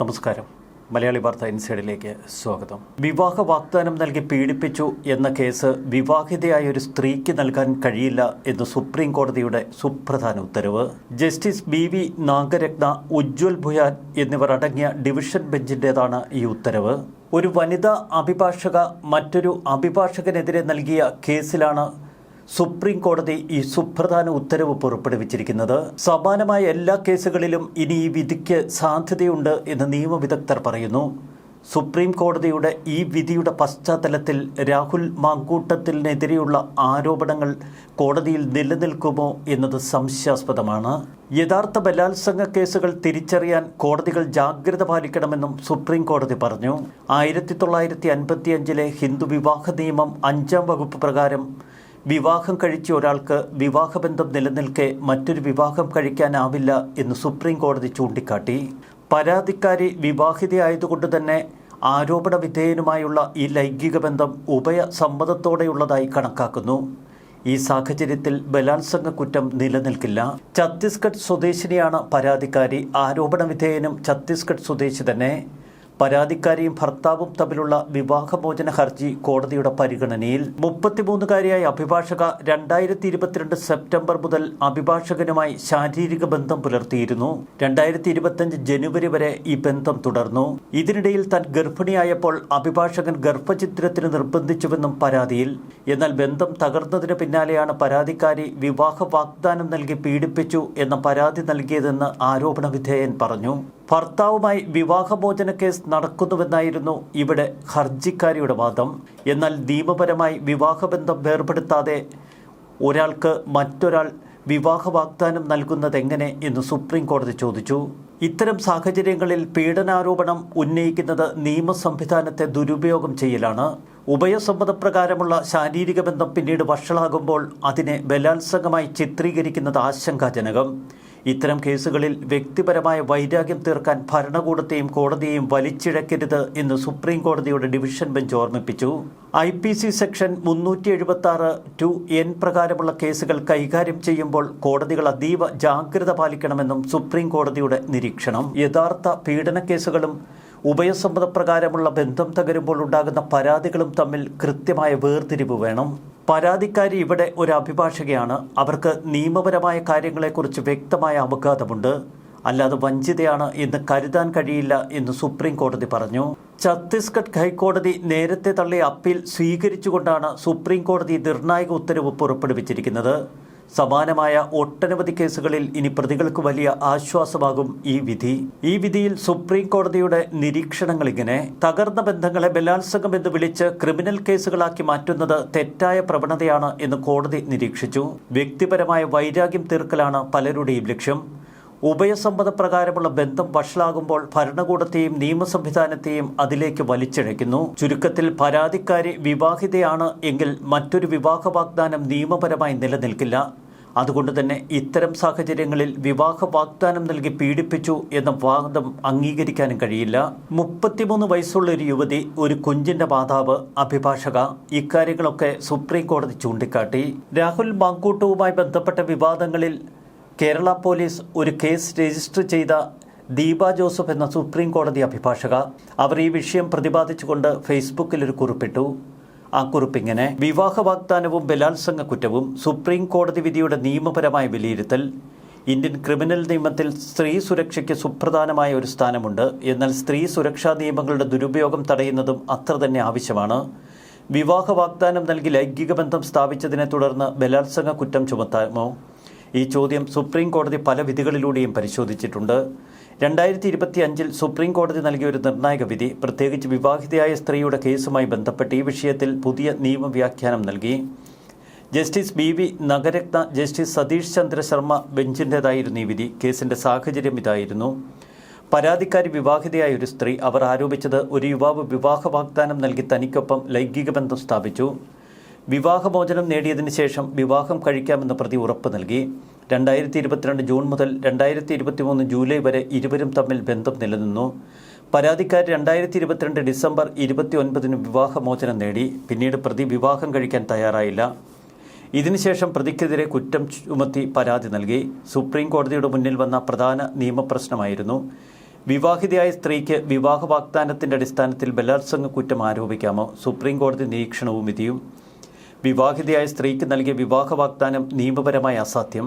നമസ്കാരം. മലയാളി വാർത്ത ഇൻസൈഡിലേക്ക് സ്വാഗതം. വിവാഹ വാഗ്ദാനം നൽകി പീഡിപ്പിച്ചു എന്ന കേസ് വിവാഹിതയായ ഒരു സ്ത്രീക്ക് നൽകാൻ കഴിയില്ല എന്ന് സുപ്രീം കോടതിയുടെ സുപ്രധാന ഉത്തരവ്. Justice B V Nagarathna Ujjal Bhuyan എന്നിവർ അടങ്ങിയ ഡിവിഷൻ ബെഞ്ചിന്റേതാണ് ഈ ഉത്തരവ്. ഒരു വനിതാ അഭിഭാഷക മറ്റൊരു അഭിഭാഷകനെതിരെ നൽകിയ കേസിലാണ് സുപ്രീം കോടതി ഈ സുപ്രധാന ഉത്തരവ് പുറപ്പെടുവിച്ചിരിക്കുന്നത് സമാനമായ എല്ലാ കേസുകളിലും ഇനി ഈ വിധിക്ക് സാധ്യതയുണ്ട് എന്ന് നിയമവിദഗ്ധർ പറയുന്നു. സുപ്രീം കോടതിയുടെ ഈ വിധിയുടെ പശ്ചാത്തലത്തിൽ രാഹുൽ മാങ്കൂട്ടത്തിനെതിരെയുള്ള ആരോപണങ്ങൾ കോടതിയിൽ നിലനിൽക്കുമോ എന്നത് സംശയാസ്പദമാണ്. യഥാർത്ഥ ബലാത്സംഗ കേസുകൾ തിരിച്ചറിയാൻ കോടതികൾ ജാഗ്രത പാലിക്കണമെന്നും സുപ്രീം കോടതി പറഞ്ഞു. ആയിരത്തി തൊള്ളായിരത്തി അൻപത്തിയഞ്ചിലെ ഹിന്ദു വിവാഹ നിയമം അഞ്ചാം വകുപ്പ് പ്രകാരം വിവാഹം കഴിച്ച ഒരാൾക്ക് വിവാഹബന്ധം നിലനിൽക്കെ മറ്റൊരു വിവാഹം കഴിക്കാനാവില്ല എന്ന് സുപ്രീം കോടതി ചൂണ്ടിക്കാട്ടി. പരാതിക്കാരി വിവാഹിതയായതുകൊണ്ട് തന്നെ ആരോപണ വിധേയനുമായുള്ള ഈ ലൈംഗിക ബന്ധം ഉഭയ സമ്മതത്തോടെയുള്ളതായി കണക്കാക്കുന്നു. ഈ സാഹചര്യത്തിൽ ബലാത്സംഗ കുറ്റം നിലനിൽക്കില്ല. ഛത്തീസ്ഗഡ് സ്വദേശിനിയാണ് പരാതിക്കാരി. ആരോപണ വിധേയനും ഛത്തീസ്ഗഡ് സ്വദേശി തന്നെ. പരാതിക്കാരിയും ഭർത്താവും തമ്മിലുള്ള വിവാഹമോചന ഹർജി കോടതിയുടെ പരിഗണനയിൽ. മുപ്പത്തിമൂന്നുകാരിയായ അഭിഭാഷക രണ്ടായിരത്തി ഇരുപത്തിരണ്ട് സെപ്റ്റംബർ മുതൽ അഭിഭാഷകനുമായി ശാരീരിക ബന്ധം പുലർത്തിയിരുന്നു. രണ്ടായിരത്തി ഇരുപത്തിയഞ്ച് ജനുവരി വരെ ഈ ബന്ധം തുടർന്നു. ഇതിനിടയിൽ താൻ ഗർഭിണിയായപ്പോൾ അഭിഭാഷകൻ ഗർഭചിത്രത്തിന് നിർബന്ധിച്ചുവെന്നും പരാതിയിൽ. എന്നാൽ ബന്ധം തകർന്നതിന് പിന്നാലെയാണ് പരാതിക്കാരി വിവാഹ വാഗ്ദാനം നൽകി പീഡിപ്പിച്ചു എന്ന പരാതി നൽകിയതെന്ന് ആരോപണ വിധേയൻ പറഞ്ഞു. ഭർത്താവുമായി വിവാഹമോചന കേസ് നടക്കുന്നുവെന്നായിരുന്നു ഇവിടെ ഹർജിക്കാരിയുടെ വാദം. എന്നാൽ നിയമപരമായി വിവാഹബന്ധം വേർപെടുത്താതെ ഒരാൾക്ക് മറ്റൊരാൾ വിവാഹ വാഗ്ദാനം നൽകുന്നത് എങ്ങനെ എന്ന് സുപ്രീം കോടതി ചോദിച്ചു. ഇത്തരം സാഹചര്യങ്ങളിൽ പീഡനാരോപണം ഉന്നയിക്കുന്നത് നിയമ സംവിധാനത്തെ ദുരുപയോഗം ചെയ്യലാണ്. ഉഭയസമ്മതപ്രകാരമുള്ള ശാരീരിക ബന്ധം പിന്നീട് വഷളാകുമ്പോൾ അതിനെ ബലാത്സംഗമായി ചിത്രീകരിക്കുന്നത് ആശങ്കാജനകം. ഇത്തരം കേസുകളിൽ വ്യക്തിപരമായ വൈരാഗ്യം തീർക്കാൻ ഭരണകൂടത്തെയും കോടതിയെയും വലിച്ചിഴക്കരുത് എന്ന് സുപ്രീം കോടതിയുടെ ഡിവിഷൻ ബെഞ്ച് ഓർമ്മിപ്പിച്ചു. ഐ പി സി സെക്ഷൻ മുന്നൂറ്റി എഴുപത്തി ആറ് ടു എൻ പ്രകാരമുള്ള കേസുകൾ കൈകാര്യം ചെയ്യുമ്പോൾ കോടതികൾ അതീവ ജാഗ്രത പാലിക്കണമെന്നും സുപ്രീം കോടതിയുടെ നിരീക്ഷണം. യഥാർത്ഥ പീഡന കേസുകളും ഉഭയസമ്മതപ്രകാരമുള്ള ബന്ധം തകരുമ്പോൾ ഉണ്ടാകുന്ന പരാതികളും തമ്മിൽ കൃത്യമായ വേർതിരിവ് വേണം. പരാതിക്കാരി ഇവിടെ ഒരു അഭിഭാഷകയാണ്. അവർക്ക് നിയമപരമായ കാര്യങ്ങളെക്കുറിച്ച് വ്യക്തമായ അവഗാധമുണ്ട് അല്ലാതെ വഞ്ചിതയാണ് എന്ന് കരുതാൻ കഴിയില്ല എന്ന് സുപ്രീം കോടതി പറഞ്ഞു. ഛത്തീസ്ഗഡ് ഹൈക്കോടതി നേരത്തെ തള്ളിയ അപ്പീൽ സ്വീകരിച്ചുകൊണ്ടാണ് സുപ്രീം കോടതി നിർണായക ഉത്തരവ് പുറപ്പെടുവിച്ചിരിക്കുന്നത്. സമാനമായ ഒട്ടനവധി കേസുകളിൽ ഇനി പ്രതികൾക്ക് വലിയ ആശ്വാസമാകും ഈ വിധി. ഈ വിധിയിൽ സുപ്രീം കോടതിയുടെ നിരീക്ഷണങ്ങൾ ഇങ്ങനെ. തകർന്ന ബന്ധങ്ങളെ ബലാത്സംഗം എന്ന് വിളിച്ച് ക്രിമിനൽ കേസുകളാക്കി മാറ്റുന്നത് തെറ്റായ പ്രവണതയാണ് എന്ന് കോടതി നിരീക്ഷിച്ചു. വ്യക്തിപരമായ വൈരാഗ്യം തീർക്കലാണ് പലരുടെയും ലക്ഷ്യം. ഉഭയസമ്മതപ്രകാരമുള്ള ബന്ധം വഷളാകുമ്പോൾ ഭരണകൂടത്തെയും നിയമ സംവിധാനത്തെയും അതിലേക്ക് വലിച്ചിഴയ്ക്കുന്നു. ചുരുക്കത്തിൽ പരാതിക്കാരി വിവാഹിതയാണ് എങ്കിൽ മറ്റൊരു വിവാഹ വാഗ്ദാനം നിയമപരമായി നിലനിൽക്കില്ല. അതുകൊണ്ട് തന്നെ ഇത്തരം സാഹചര്യങ്ങളിൽ വിവാഹ വാഗ്ദാനം നൽകി പീഡിപ്പിച്ചു എന്ന വാദം അംഗീകരിക്കാനും കഴിയില്ല. മുപ്പത്തിമൂന്ന് വയസ്സുള്ള ഒരു യുവതി ഒരു കുഞ്ഞിന്റെ മാതാവ് അഭിഭാഷക ഇക്കാര്യങ്ങളൊക്കെ സുപ്രീം കോടതി ചൂണ്ടിക്കാട്ടി. രാഹുൽ മാങ്കൂട്ടവുമായി ബന്ധപ്പെട്ട വിവാദങ്ങളിൽ കേരള പോലീസ് ഒരു കേസ് രജിസ്റ്റർ ചെയ്ത ദീപ ജോസഫ് എന്ന സുപ്രീം കോടതി അഭിഭാഷക. അവർ ഈ വിഷയം പ്രതിപാദിച്ചുകൊണ്ട് ഫേസ്ബുക്കിൽ ഒരു കുറിപ്പിട്ടു. ആ കുറിപ്പിങ്ങനെ വിവാഹ വാഗ്ദാനവും ബലാത്സംഗ കുറ്റവും സുപ്രീം കോടതി വിധിയുടെ നിയമപരമായ വിലയിരുത്തൽ ഇന്ത്യൻ ക്രിമിനൽ നിയമത്തിൽ സ്ത്രീ സുരക്ഷയ്ക്ക് സുപ്രധാനമായ ഒരു സ്ഥാനമുണ്ട് എന്നാൽ സ്ത്രീ സുരക്ഷാ നിയമങ്ങളുടെ ദുരുപയോഗം തടയുന്നതും അത്ര തന്നെ ആവശ്യമാണ്. വിവാഹ വാഗ്ദാനം നൽകി ലൈംഗിക ബന്ധം സ്ഥാപിച്ചതിനെ തുടർന്ന് ബലാത്സംഗ കുറ്റം ചുമത്താമോ? ഈ ചോദ്യം സുപ്രീം കോടതി പല വിധികളിലൂടെയും പരിശോധിച്ചിട്ടുണ്ട്. രണ്ടായിരത്തി ഇരുപത്തി അഞ്ചിൽ സുപ്രീം കോടതി നൽകിയ ഒരു നിർണായക വിധി പ്രത്യേകിച്ച് വിവാഹിതയായ സ്ത്രീയുടെ കേസുമായി ബന്ധപ്പെട്ട് ഈ വിഷയത്തിൽ പുതിയ നിയമവ്യാഖ്യാനം നൽകി. Justice B V Nagarathna justice Satish Chandra Sharma ബെഞ്ചിന്റെതായിരുന്നു ഈ വിധി. കേസിന്റെ സാഹചര്യം ഇതായിരുന്നു. പരാതിക്കാരി വിവാഹിതയായ ഒരു സ്ത്രീ അവർ ആരോപിച്ചത് ഒരു യുവാവ് വിവാഹ വാഗ്ദാനം നൽകി തനിക്കൊപ്പം ലൈംഗിക ബന്ധം സ്ഥാപിച്ചു. വിവാഹമോചനം നേടിയതിന് ശേഷം വിവാഹം കഴിക്കാമെന്ന പ്രതി ഉറപ്പ് നൽകി. രണ്ടായിരത്തി ഇരുപത്തിരണ്ട് ജൂൺ മുതൽ രണ്ടായിരത്തി ഇരുപത്തിമൂന്ന് ജൂലൈ വരെ ഇരുവരും തമ്മിൽ ബന്ധം നിലനിന്നു. പരാതിക്കാർ രണ്ടായിരത്തി ഇരുപത്തിരണ്ട് ഡിസംബർ ഇരുപത്തി ഒൻപതിന് വിവാഹമോചനം നേടി. പിന്നീട് പ്രതി വിവാഹം കഴിക്കാൻ തയ്യാറായില്ല. ഇതിനുശേഷം പ്രതിക്കെതിരെ കുറ്റം ചുമത്തി പരാതി നൽകി. സുപ്രീം കോടതിയുടെ മുന്നിൽ വന്ന പ്രധാന നിയമപ്രശ്നമായിരുന്നു. വിവാഹിതയായ സ്ത്രീക്ക് വിവാഹ വാഗ്ദാനത്തിന്റെ അടിസ്ഥാനത്തിൽ ബലാത്സംഗ കുറ്റം ആരോപിക്കാമോ? സുപ്രീം കോടതി നിരീക്ഷണവും വിധിയും വിവാഹിതയായ സ്ത്രീക്ക് നൽകിയ വിവാഹ വാഗ്ദാനം നിയമപരമായ അസാധ്യം.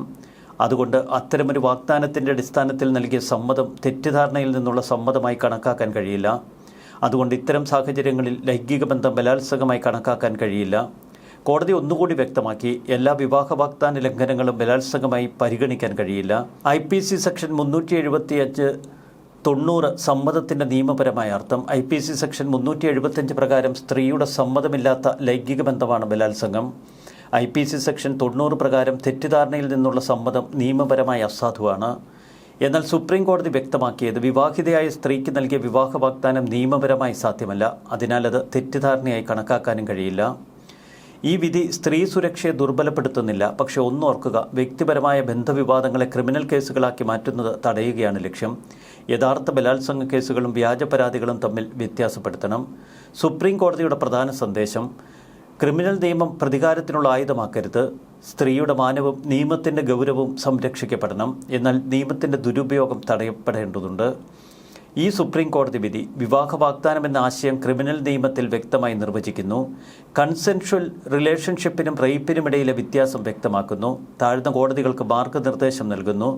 അതുകൊണ്ട് അത്തരമൊരു വാഗ്ദാനത്തിന്റെ അടിസ്ഥാനത്തിൽ നൽകിയ സമ്മതം തെറ്റിദ്ധാരണയിൽ നിന്നുള്ള സമ്മതമായി കണക്കാക്കാൻ കഴിയില്ല. അതുകൊണ്ട് ഇത്തരം സാഹചര്യങ്ങളിൽ ലൈംഗിക ബന്ധം ബലാത്സംഗമായി കണക്കാക്കാൻ കഴിയില്ല. കോടതി ഒന്നുകൂടി വ്യക്തമാക്കി എല്ലാ വിവാഹ വാഗ്ദാന ലംഘനങ്ങളും ബലാത്സംഗമായി പരിഗണിക്കാൻ കഴിയില്ല. ഐ പി സി സെക്ഷൻ മുന്നൂറ്റി എഴുപത്തിയഞ്ച് തൊണ്ണൂറ് സമ്മതത്തിന്റെ നിയമപരമായ അർത്ഥം. ഐ പി സി സെക്ഷൻ മുന്നൂറ്റി എഴുപത്തഞ്ച് പ്രകാരം സ്ത്രീയുടെ സമ്മതമില്ലാത്ത ലൈംഗിക ബന്ധമാണ് ബലാത്സംഗം. ഐ പി സി സെക്ഷൻ തൊണ്ണൂറ് പ്രകാരം തെറ്റിദ്ധാരണയിൽ നിന്നുള്ള സമ്മതം നിയമപരമായി അസാധുവാണ്. എന്നാൽ സുപ്രീം കോടതി വ്യക്തമാക്കിയത് വിവാഹിതയായ സ്ത്രീക്ക് നൽകിയ വിവാഹ വാഗ്ദാനം നിയമപരമായി സാധ്യമല്ല. അതിനാൽ അത് തെറ്റിദ്ധാരണയായി കണക്കാക്കാനും കഴിയില്ല. ഈ വിധി സ്ത്രീ സുരക്ഷയെ ദുർബലപ്പെടുത്തുന്നില്ല. പക്ഷേ ഒന്നോർക്കുക വ്യക്തിപരമായ ബന്ധവിവാദങ്ങളെ ക്രിമിനൽ കേസുകളാക്കി മാറ്റുന്നത് തടയുകയാണ് ലക്ഷ്യം. യഥാർത്ഥ ബലാത്സംഗ കേസുകളും വ്യാജ പരാതികളും തമ്മിൽ വ്യത്യാസപ്പെടുത്തണം. സുപ്രീം കോടതിയുടെ പ്രധാന സന്ദേശം ക്രിമിനൽ നിയമം പ്രതികാരത്തിനുള്ള ആയുധമാക്കരുത്. സ്ത്രീയുടെ മാനവും നിയമത്തിന്റെ ഗൗരവവും സംരക്ഷിക്കപ്പെടണം. എന്നാൽ നിയമത്തിന്റെ ദുരുപയോഗം തടയപ്പെടേണ്ടതുണ്ട്. ഈ സുപ്രീം കോടതി വിധി വിവാഹ വാഗ്ദാനം എന്ന ആശയം ക്രിമിനൽ നിയമത്തിൽ വ്യക്തമായി നിർവചിക്കുന്നു. കൺസെൻഷ്വൽ റിലേഷൻഷിപ്പിനും റേപ്പിനുമിടയിലെ വ്യത്യാസം വ്യക്തമാക്കുന്നു. താഴ്ന്ന കോടതികൾക്ക് മാർഗനിർദ്ദേശം നൽകുന്നു.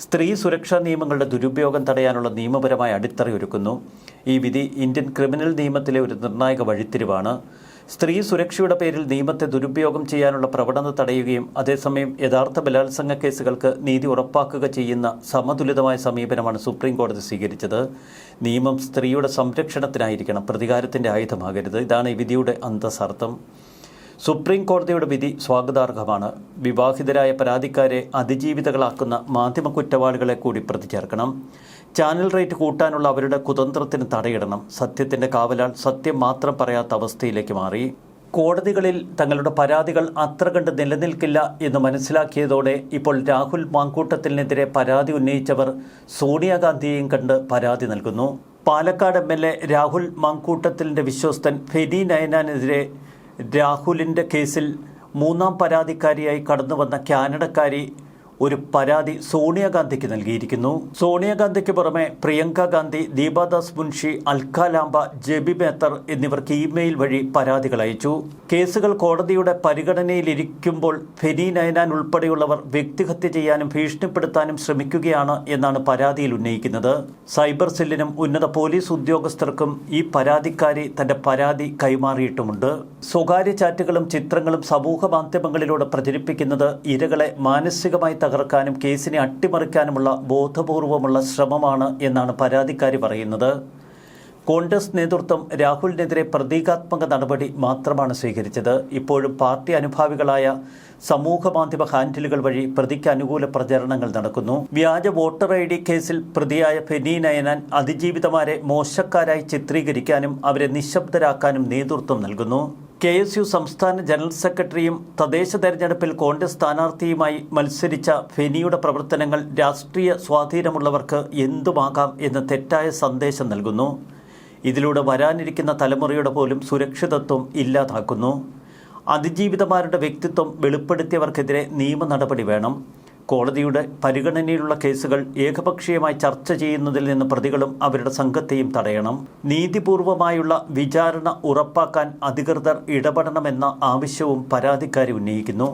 സ്ത്രീ സുരക്ഷാ നിയമങ്ങളുടെ ദുരുപയോഗം തടയാനുള്ള നിയമപരമായ അടിത്തറയൊരുക്കുന്നു. ഈ വിധി ഇന്ത്യൻ ക്രിമിനൽ നിയമത്തിലെ ഒരു നിർണായക വഴിത്തിരിവാണ്. സ്ത്രീ സുരക്ഷയുടെ പേരിൽ നിയമത്തെ ദുരുപയോഗം ചെയ്യാനുള്ള പ്രവണത തടയുകയും അതേസമയം യഥാർത്ഥ ബലാത്സംഗ കേസുകൾക്ക് നീതി ഉറപ്പാക്കുക ചെയ്യുന്ന സമതുലിതമായ സമീപനമാണ് സുപ്രീം കോടതി സ്വീകരിച്ചത്. നിയമം സ്ത്രീയുടെ സംരക്ഷണത്തിനായിരിക്കണം. പ്രതികാരത്തിന്റെ ആയുധമാകരുത്. ഇതാണ് ഈ വിധിയുടെ അന്തസർത്ഥം സുപ്രീം കോടതിയുടെ വിധി സ്വാഗതാർഹമാണ്. വിവാഹിതരായ പരാതിക്കാരെ അതിജീവിതകളാക്കുന്ന മാധ്യമ കുറ്റവാളികളെ കൂടി പ്രതി ചേർക്കണം ചാനൽ റേറ്റ് കൂട്ടാനുള്ള അവരുടെ കുതന്ത്രത്തിന് തടയിടണം. സത്യത്തിന്റെ കാവലാൽ സത്യം മാത്രം പറയാത്ത അവസ്ഥയിലേക്ക് മാറി. കോടതികളിൽ തങ്ങളുടെ പരാതികൾ അത്ര കണ്ട് നിലനിൽക്കില്ല എന്ന് മനസ്സിലാക്കിയതോടെ ഇപ്പോൾ രാഹുൽ മാങ്കൂട്ടത്തിനെതിരെ പരാതി ഉന്നയിച്ചവർ സോണിയാഗാന്ധിയെയും കണ്ട് പരാതി നൽകുന്നു. Palakkad M L A Rahul മാങ്കൂട്ടത്തിലിന്റെ വിശ്വസ്തൻ ഫെനി നയനാനെതിരെ രാഹുലിന്റെ കേസിൽ മൂന്നാം പരാതിക്കാരിയായി കടന്നുവന്ന കാനഡക്കാരി ഒരു പരാതി സോണിയാഗാന്ധിക്ക് നൽകിയിരിക്കുന്നു. സോണിയാഗാന്ധിക്ക് പുറമെ പ്രിയങ്ക ഗാന്ധി ദീപാദാസ് മുൻഷി അൽക്ക ലാംബ ജെബി മേത്തർ എന്നിവർക്ക് ഇമെയിൽ വഴി പരാതികൾ അയച്ചു. കേസുകൾ കോടതിയുടെ പരിഗണനയിലിരിക്കുമ്പോൾ ഫെനി നയനാൻ ഉൾപ്പെടെയുള്ളവർ വ്യക്തിഹത്യ ചെയ്യാനും ഭീഷണിപ്പെടുത്താനും ശ്രമിക്കുകയാണ് എന്നാണ് പരാതിയിൽ ഉന്നയിക്കുന്നത്. സൈബർ സെല്ലിനും ഉന്നത പോലീസ് ഉദ്യോഗസ്ഥർക്കും ഈ പരാതിക്കാരി തന്റെ പരാതി കൈമാറിയിട്ടുമുണ്ട്. സ്വകാര്യ ചാറ്റുകളും ചിത്രങ്ങളും സമൂഹ മാധ്യമങ്ങളിലൂടെ പ്രചരിപ്പിക്കുന്നത് ഇരകളെ മാനസികമായി തകർക്കാനും കേസിനെ അട്ടിമറിക്കാനുമുള്ള ബോധപൂർവമുള്ള ശ്രമമാണ് എന്നാണ് പരാതിക്കാരി പറയുന്നത്. കോൺഗ്രസ് നേതൃത്വം രാഹുലിനെതിരെ പ്രതീകാത്മക നടപടി മാത്രമാണ് സ്വീകരിച്ചത്. ഇപ്പോഴും പാർട്ടി അനുഭാവികളായ സമൂഹ മാധ്യമ ഹാൻഡിലുകൾ വഴി പ്രതിക്ക് അനുകൂല പ്രചരണങ്ങൾ നടക്കുന്നു. വ്യാജ വോട്ടർ ഐ ഡി കേസിൽ പ്രതിയായ ഫെനി നയനാൻ അതിജീവിതമാരെ മോശക്കാരായി ചിത്രീകരിക്കാനും അവരെ നിശബ്ദരാക്കാനും നേതൃത്വം നൽകുന്നു. കെ എസ് യു സംസ്ഥാന ജനറൽ സെക്രട്ടറിയും തദ്ദേശ തെരഞ്ഞെടുപ്പിൽ കോൺഗ്രസ് സ്ഥാനാർത്ഥിയുമായി മത്സരിച്ച ഫെനിയുടെ പ്രവർത്തനങ്ങൾ രാഷ്ട്രീയ സ്വാധീനമുള്ളവർക്ക് എന്തുമാകാം എന്ന തെറ്റായ സന്ദേശം നൽകുന്നു. ഇതിലൂടെ വരാനിരിക്കുന്ന തലമുറയുടെ പോലും സുരക്ഷിതത്വം ഇല്ലാതാക്കുന്നു. അതിജീവിതമാരുടെ വ്യക്തിത്വം വെളിപ്പെടുത്തിയവർക്കെതിരെ നിയമ നടപടി വേണം. കോടതിയുടെ പരിഗണനയിലുള്ള കേസുകൾ ഏകപക്ഷീയമായി ചർച്ച ചെയ്യുന്നതിൽ നിന്ന് പ്രതികളും അവരുടെ സംഘത്തെയും തടയണം. നീതിപൂർവമായുള്ള വിചാരണ ഉറപ്പാക്കാൻ അധികൃതർ ഇടപെടണമെന്ന ആവശ്യവും പരാതിക്കാരി ഉന്നയിക്കുന്നു.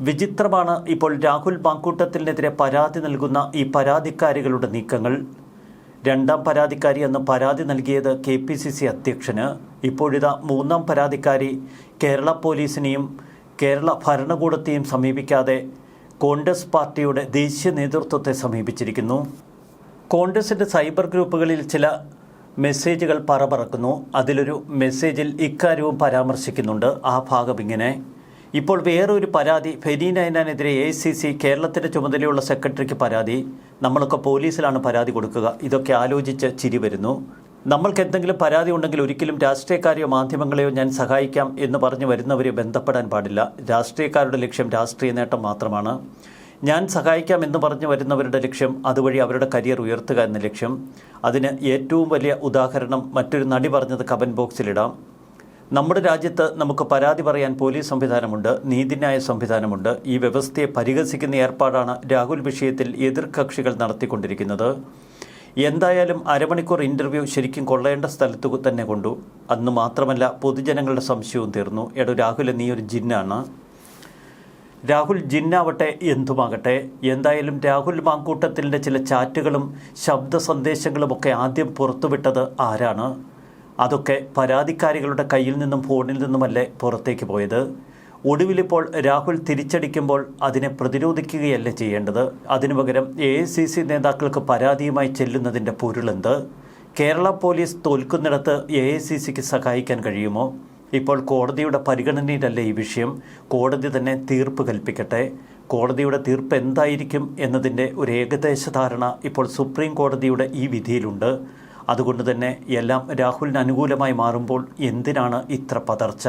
വിചിത്രമാണ് ഇപ്പോൾ രാഹുൽ മാങ്കൂട്ടത്തിനെതിരെ പരാതി നൽകുന്ന ഈ പരാതിക്കാരികളുടെ നീക്കങ്ങൾ. രണ്ടാം പരാതിക്കാരി എന്ന് പരാതി നൽകിയത് കെ പി സി സി അധ്യക്ഷന്. ഇപ്പോഴിതാ മൂന്നാം പരാതിക്കാരി കേരള പോലീസിനെയും കേരള ഭരണകൂടത്തെയും സമീപിക്കാതെ കോൺഗ്രസ് പാർട്ടിയുടെ ദേശീയ നേതൃത്വത്തെ സമീപിച്ചിരിക്കുന്നു. കോൺഗ്രസിന്റെ സൈബർ ഗ്രൂപ്പുകളിൽ ചില മെസ്സേജുകൾ പറപറക്കുന്നു. അതിലൊരു മെസ്സേജിൽ ഇക്കാര്യവും പരാമർശിക്കുന്നുണ്ട്. ആ ഭാഗം ഇങ്ങനെ. ഇപ്പോൾ വേറൊരു പരാതി ഫെനി നയനാനെതിരെ എ സി സി കേരളത്തിന്റെ ചുമതലയുള്ള സെക്രട്ടറിക്ക് പരാതി. നമ്മളൊക്കെ പോലീസിലാണ് പരാതി കൊടുക്കുക. ഇതൊക്കെ ആലോചിച്ച് ചിരി വരുന്നു. നമ്മൾക്ക് എന്തെങ്കിലും പരാതി ഉണ്ടെങ്കിൽ ഒരിക്കലും രാഷ്ട്രീയക്കാരെയോ മാധ്യമങ്ങളെയോ ഞാൻ സഹായിക്കാം എന്ന് പറഞ്ഞു വരുന്നവരെ ബന്ധപ്പെടാൻ പാടില്ല. രാഷ്ട്രീയക്കാരുടെ ലക്ഷ്യം രാഷ്ട്രീയ നേട്ടം മാത്രമാണ്. ഞാൻ സഹായിക്കാം എന്ന് പറഞ്ഞു വരുന്നവരുടെ ലക്ഷ്യം അതുവഴി അവരുടെ കരിയർ ഉയർത്തുക എന്ന ലക്ഷ്യം. അതിന് ഏറ്റവും വലിയ ഉദാഹരണം മറ്റൊരു നടി പറഞ്ഞത് കമന്റ് ബോക്സിലിടാം നമ്മുടെ രാജ്യത്ത് നമുക്ക് പരാതി പറയാൻ പോലീസ് സംവിധാനമുണ്ട് നീതിന്യായ സംവിധാനമുണ്ട്. ഈ വ്യവസ്ഥയെ പരിഹസിക്കുന്ന ഏർപ്പാടാണ് രാഹുൽ വിഷയത്തിൽ എതിർകക്ഷികൾ നടത്തിക്കൊണ്ടിരിക്കുന്നത്. എന്തായാലും അരമണിക്കൂർ ഇന്റർവ്യൂ ശരിക്കും കൊള്ളേണ്ട സ്ഥലത്ത് തന്നെ കൊണ്ടു. അന്ന് മാത്രമല്ല പൊതുജനങ്ങളുടെ സംശയവും തീർന്നു. എടോ രാഹുൽ നീ ഒരു ജിന്നാണ്. രാഹുൽ ജിന്നാവട്ടെ എന്തുമാകട്ടെ. എന്തായാലും രാഹുൽ മാങ്കൂട്ടത്തിന്റെ ചില ചാറ്റുകളും ശബ്ദ സന്ദേശങ്ങളുമൊക്കെ ആദ്യം പുറത്തുവിട്ടത് ആരാണ്? അതൊക്കെ പരാതിക്കാരികളുടെ കയ്യിൽ നിന്നും ഫോണിൽ നിന്നുമല്ലേ പുറത്തേക്ക് പോയത്? ഒടുവിലിപ്പോൾ രാഹുൽ തിരിച്ചടിക്കുമ്പോൾ അതിനെ പ്രതിരോധിക്കുകയല്ല ചെയ്യേണ്ടത്? അതിനു പകരം എ സി സി നേതാക്കൾക്ക് പരാതിയുമായി ചെല്ലുന്നതിന്റെ പൊരുളെന്ത്? കേരള പോലീസ് തോൽക്കുന്നിടത്ത് എ സി സിക്ക് സഹായിക്കാൻ കഴിയുമോ? ഇപ്പോൾ കോടതിയുടെ പരിഗണനയിലല്ല ഈ വിഷയം. കോടതി തന്നെ തീർപ്പ് കൽപ്പിക്കട്ടെ. കോടതിയുടെ തീർപ്പ് എന്തായിരിക്കും എന്നതിന്റെ ഒരു ഏകദേശ ധാരണ ഇപ്പോൾ സുപ്രീം കോടതിയുടെ ഈ വിധിയിലുണ്ട്. അതുകൊണ്ട് തന്നെ എല്ലാം രാഹുലിന് അനുകൂലമായി മാറുമ്പോൾ എന്തിനാണ് ഇത്ര പതർച്ച?